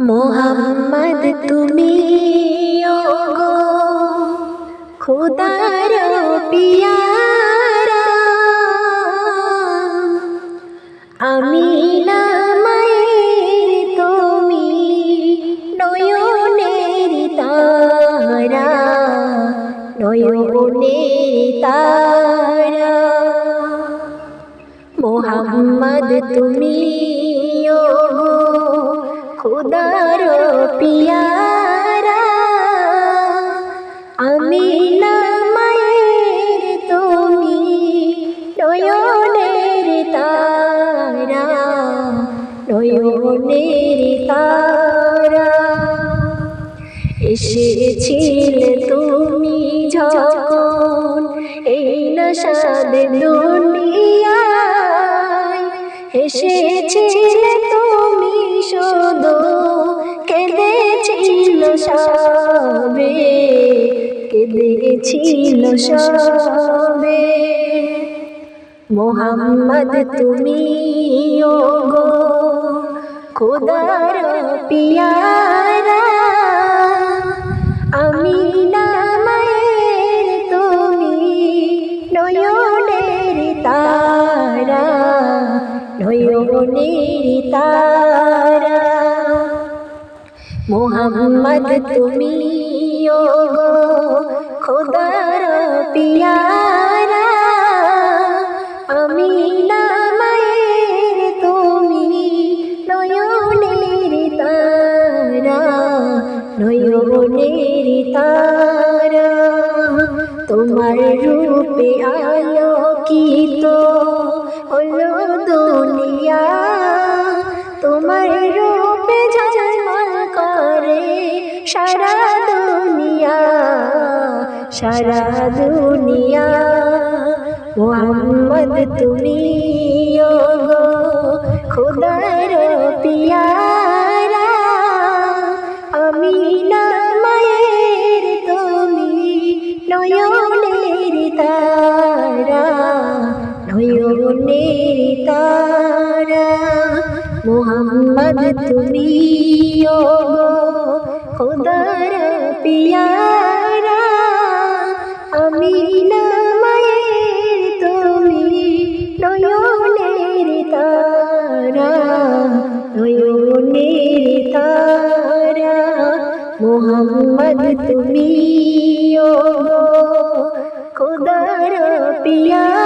মোহাম্মদ তুমি গো খোদার পিয়ারা। আমি না তারা। মোহাম্মদ তুমি নয়নের তারা। এসেছিলে তুমি যখন, এই নশাদ দুনিয়ায়। এসেছিলে তুমি শুধু, কেঁদেছিল সবে কেঁদেছিল সবে। মোহাম্মদ, তুমি ও গো খোদার পিয়ারা আমি না মায়ের তুমি নয়নের তারা। নয়নের তারা। মোহাম্মদ তুমি ও খোদার পিয়ারা। নয়নের তারা, তোমার রূপে আলোকিত হলো দুনিয়া। তোমার রূপে ঝলমল করে সারা দুনিয়া সারা দুনিয়া। মোহাম্মদ তুমি খোদার পিয়ারা তারা নয়নের তারা। মোহাম্মদ, তুমি ও খোদার পিয়ারা, আমি না মায়ের তুমি নয়নের তারা। নয়নের তারা, মোহাম্মদ, তুমি ও পিয়ারা